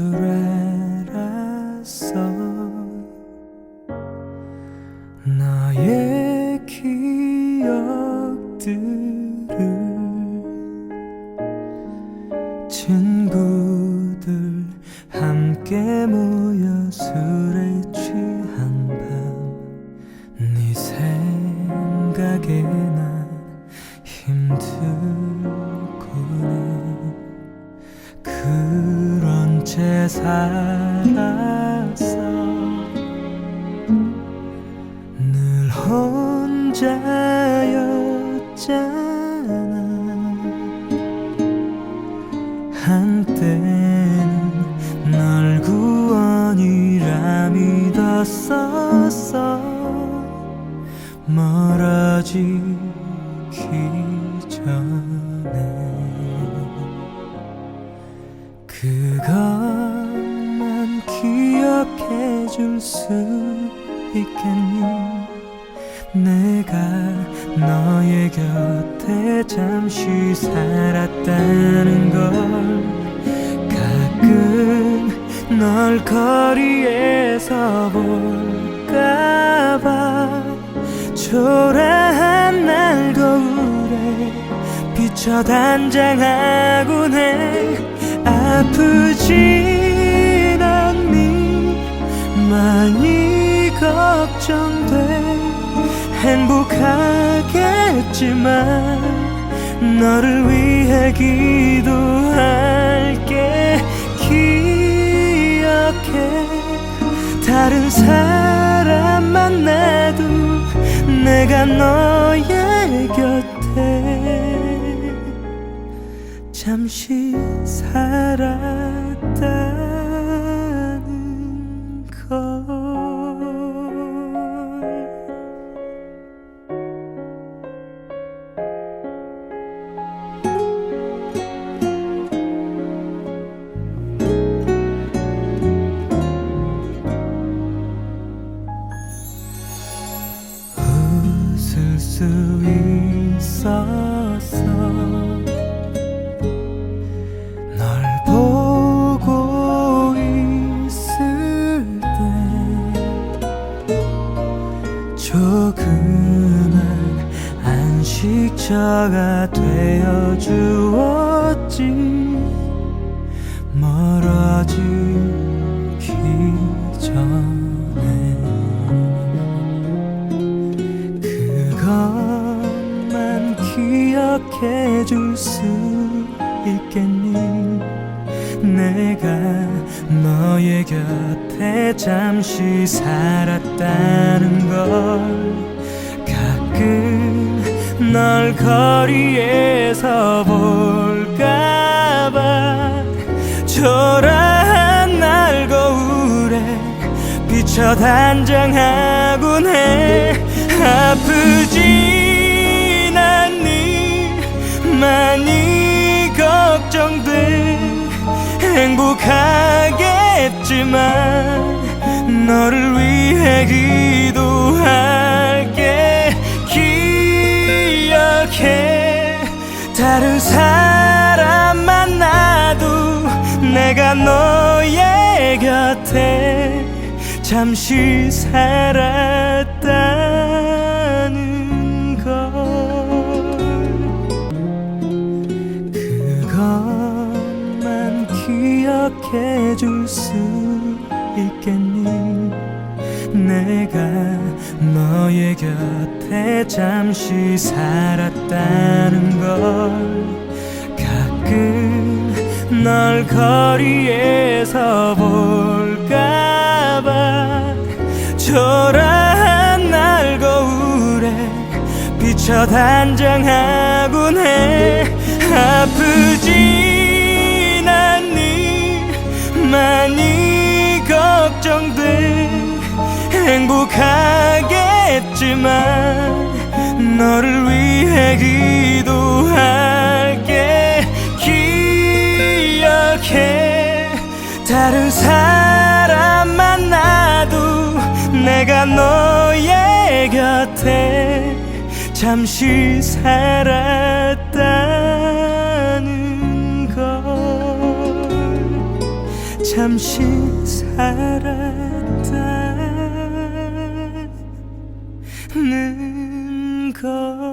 줄 알았어 나의 기억들을 친구들 함께 모여 술에 취한 밤 네 생각에 난 힘들어. 살았어 늘 혼자였잖아. 한때는 널 구원이라 믿었었어. 멀어지기 전에 해줄 수 있겠니? 내가 너의 곁에 잠시 살았다는 걸 가끔 널 거리에서 볼까봐 초라한 날 거울에 비춰 단장하곤 해. 않니 많이 걱정돼. 행복하겠지만 너를 위해 기도할게. 기억해. 다른 사람 만나도 내가 너의 곁에. 잠시 살았다 는 조그만 안식처가 되어 주었지. 멀어지기 전에 그것만 기억해 줄 수 있겠니? 내가 너의 곁 에 잠시 살았다는 걸 가끔 널 거리에서 볼까봐 초라한 날 거울에 비춰 단장하곤 해. 아프진 행복하겠지만 너를 위해 기도할게. 기억해. 다른 사람 만나도 내가 너의 곁에 잠시 살았 기억해 줄 수 있겠니? 내가 너의 곁에 잠시 살았다는 걸 가끔 널 거리에서 볼까봐 초라한 날 거울에 비춰 단장하곤 해. 아프진 행복하겠지만 너를 위해 기도할게. 기억해. 다른 사람 만나도 내가 너의 곁에 잠시 살았다는 걸. 잠시 살았다 는걸